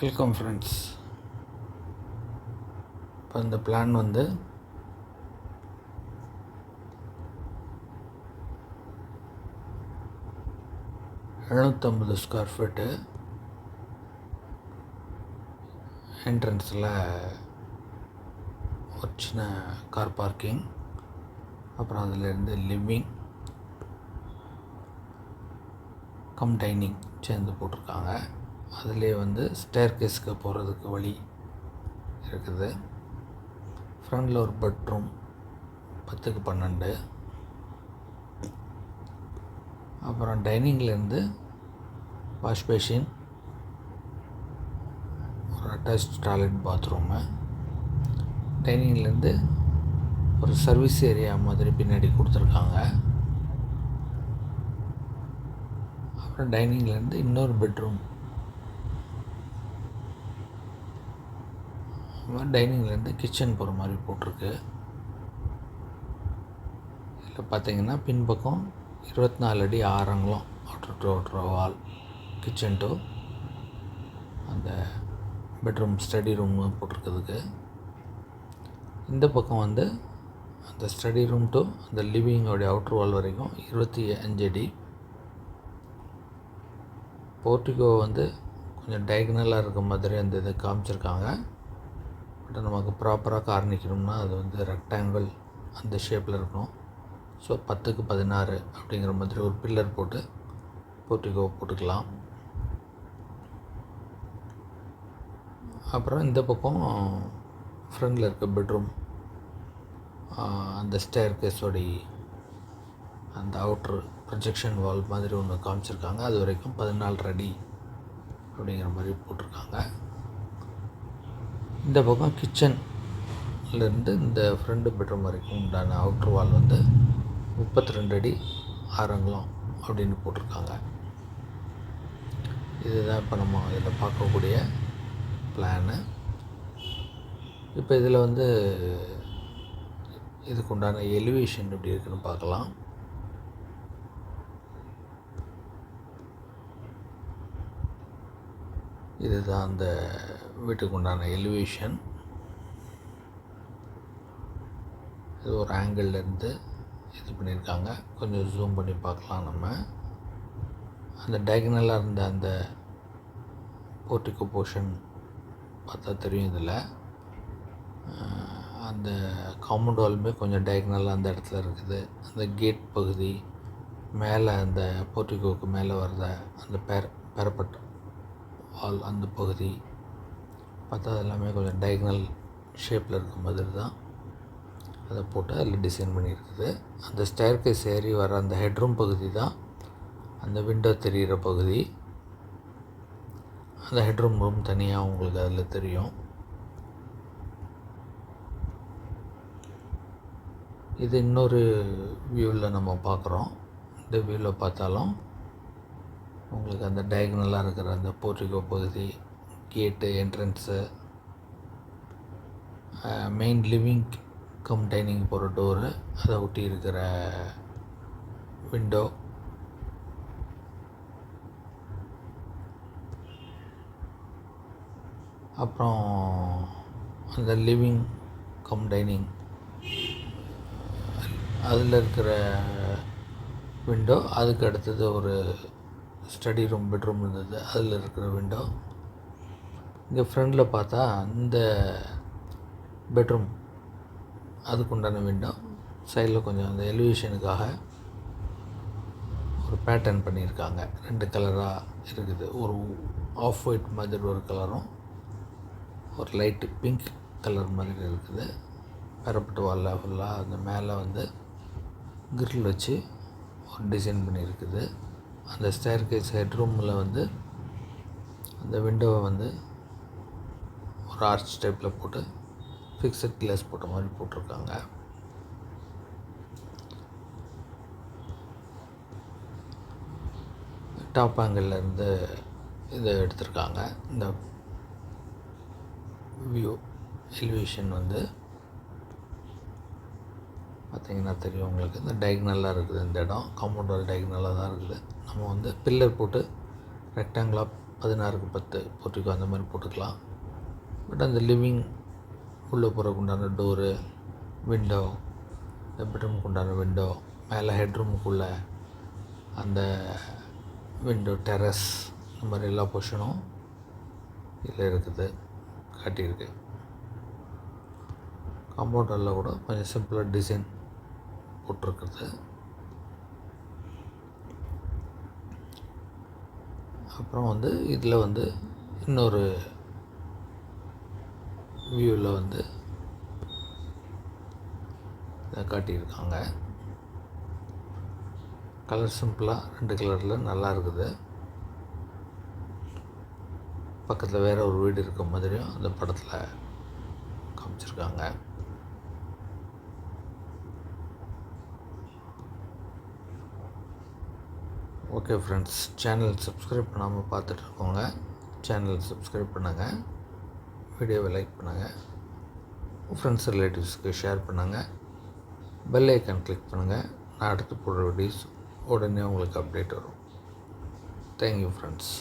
Welcome friends இப்போ இந்த plan வந்து எழுநூற்றம்பது ஸ்கொயர் ஃபீட்டு என்ட்ரன்ஸில் ஒரு சின்ன கார் பார்க்கிங் அப்புறம் அதிலேருந்து லிவிங் கம் டைனிங் சேர்ந்து போட்டிருக்காங்க. அதிலே வந்து ஸ்டேர் கேஸ்க்கு போகிறதுக்கு வழி இருக்குது. ஃப்ரண்டில் ஒரு பெட்ரூம் பத்துக்கு பன்னெண்டு. அப்புறம் டைனிங்லேருந்து வாஷ் பேஷின் ஒரு அட்டாச் டாய்லெட் பாத்ரூமு டைனிங்லேருந்து ஒரு சர்வீஸ் ஏரியா மாதிரி பின்னாடி கொடுத்துருக்காங்க. அப்புறம் டைனிங்லேருந்து இன்னொரு பெட்ரூம் டைனிங்லேருந்து கிச்சன் போகிற மாதிரி போட்டிருக்கு. இதில் பார்த்தீங்கன்னா பின்பக்கம் இருபத்தி நாலு அடி ஆறங்களும் outer to outer wall kitchen to அந்த பெட்ரூம் ஸ்டடி ரூம் போட்டிருக்கிறதுக்கு. இந்த பக்கம் வந்து அந்த ஸ்டடி ரூம் டு அந்த லிவிங்கோடைய அவுட்ரு வால் வரைக்கும் இருபத்தி அஞ்சு அடி. போர்ட்டிகோ வந்து கொஞ்சம் டயக்னலாக இருக்க மாதிரி அந்த இதை காமிச்சிருக்காங்க. பட் நமக்கு ப்ராப்பராக காரணிக்கணும்னா அது வந்து ரெக்டாங்கிள் அந்த ஷேப்பில் இருக்கணும். ஸோ பத்துக்கு பதினாறு அப்படிங்கிற மாதிரி ஒரு பில்லர் போட்டு போர்ட்டிகோ போட்டுக்கலாம். அப்புறம் இந்த பக்கம் ஃப்ரண்டில் இருக்க பெட்ரூம் அந்த ஸ்டேர் கேஸோடைய அந்த அவுட்ரு ப்ரொஜெக்ஷன் வால் மாதிரி ஒன்று காமிச்சிருக்காங்க. அது வரைக்கும் பதினாலு அடி அப்படிங்கிற மாதிரி போட்டிருக்காங்க. இந்த பக்கம் கிச்சன்லேருந்து இந்த ஃப்ரண்ட் பெட்ரூம் வரைக்கும் உண்டான அவுட்ரு வால் வந்து முப்பத்தி ரெண்டு அடி ஆரங்கலம் அப்படின்னு போட்டிருக்காங்க. இதுதான் இப்போ நம்ம இதில் பார்க்கக்கூடிய பிளானு இப்போ இதில் வந்து இதுக்கு உண்டான எலிவேஷன் எப்படி இருக்குன்னு பார்க்கலாம். இதுதான் அந்த வீட்டுக்கு உண்டான எலிவேஷன் இது ஒரு ஆங்கிள்லேருந்து இது பண்ணியிருக்காங்க. கொஞ்சம் ஜூம் பண்ணி பார்க்கலாம் நம்ம. அந்த டயகனலாக இருந்த அந்த போர்ட்டிகோ போர்ஷன் பார்த்தா தெரியும் இதில். அந்த காம்பவுண்ட் வாலுமே கொஞ்சம் டயக்னலாக அந்த இடத்துல இருக்குது. அந்த கேட் பகுதி மேலே அந்த போர்ட்டிகோவுக்கு மேலே வர்ற அந்த பேர பெறப்பட்ட வால் அந்த பகுதி பார்த்தா அது எல்லாமே கொஞ்சம் டயக்னல் ஷேப்பில் இருக்க மாதிரி தான். அதை போட்டு அதில் டிசைன் பண்ணியிருக்குது. அந்த ஸ்டேர்கேஸ் ஏறி வர அந்த ஹெட்ரூம் பகுதி தான். அந்த விண்டோ தெரிகிற பகுதி. அந்த ஹெட்ரூம் ரூம் தனியாக உங்களுக்கு அதில் தெரியும். இது இன்னொரு வியூவில் நம்ம பார்க்குறோம். இந்த வியூவில் பார்த்தாலும் உங்களுக்கு அந்த டயக்னலாக இருக்கிற அந்த போர்ட்டிகோ பகுதி gate entrance main living cum dining போகிற டோரு அதை ஒட்டி இருக்கிற விண்டோ அப்புறம் அந்த லிவிங் கம் டைனிங் அதில் இருக்கிற விண்டோ அதுக்கு அடுத்தது ஒரு ஸ்டடி ரூம் பெட்ரூம் இருந்தது. அதில் இருக்கிற விண்டோ இங்கே ஃப்ரண்டில் பார்த்தா இந்த பெட்ரூம் அதுக்குண்டான விண்டோ சைடில் கொஞ்சம் அந்த எலிவேஷனுக்காக ஒரு பேட்டர்ன் பண்ணியிருக்காங்க. ரெண்டு கலராக இருக்குது. ஒரு ஆஃப் ஒயிட் மாதிரி ஒரு கலரும் ஒரு லைட்டு பிங்க் கலர் மாதிரி இருக்குது. பெறப்பட்டு வாலில் ஃபுல்லாக அந்த மேலே வந்து கிரில் வச்சு ஒரு டிசைன் பண்ணியிருக்குது. அந்த ஸ்டேர் கேஸ் ஹெட்ரூமில் வந்து அந்த விண்டோவை வந்து ஒரு ஆர்ச் டைப்பில் போட்டு ஃபிக்ஸட் கிளாஸ் போட்ட மாதிரி போட்டிருக்காங்க. டாப் ஆங்கிள்லேருந்து இதை எடுத்திருக்காங்க. இந்த வியூ எலிவேஷன் வந்து பார்த்தீங்கன்னா தெரியும் உங்களுக்கு. இந்த டைக்னலாக இருக்குது இந்த இடம். கம்பவுண்டர் டைக்னலாக தான் இருக்குது. நம்ம வந்து பில்லர் போட்டு ரெக்டாங்கிளாக பதினாறுக்கு பத்து போர்ட்டிக்கோ அந்த மாதிரி போட்டுக்கலாம். பட் அந்த லிவிங் உள்ளே போகிறதுக்கு உண்டான டோரு விண்டோ இந்த பெட்ரூமுக்கு உண்டான விண்டோ மேலே ஹெட்ரூமுக்குள்ளே அந்த விண்டோ டெரஸ் இந்த மாதிரி எல்லா பொஷனும் இதில் இருக்குது காட்டியிருக்கு. காம்பவுண்டரில் கூட கொஞ்சம் சிம்பிளாக டிசைன் போட்டிருக்குறது. அப்புறம் வந்து இதில் வந்து இன்னொரு வியூவில் வந்து இதை காட்டியிருக்காங்க. கலர் சிம்பிளாக ரெண்டு கலரில் நல்லா இருக்குது. பக்கத்தில் வேறு ஒரு வீடு இருக்க மாதிரியும் அந்த படத்தில் காமிச்சிருக்காங்க. ஓகே ஃப்ரெண்ட்ஸ் சேனல் சப்ஸ்கிரைப் பண்ணாமல் பார்த்துட்டு இருக்கோங்க சேனல் சப்ஸ்கிரைப் பண்ணுங்கள் வீடியோவை லைக் பண்ணுங்கள் ஃப்ரெண்ட்ஸ் ரிலேட்டிவ்ஸ்க்கு ஷேர் பண்ணுங்கள் பெல் ஐக்கான் கிளிக் பண்ணுங்கள் நான் அடுத்து போடுற வீடியோஸ் உடனே உங்களுக்கு அப்டேட் வரும். Thank you friends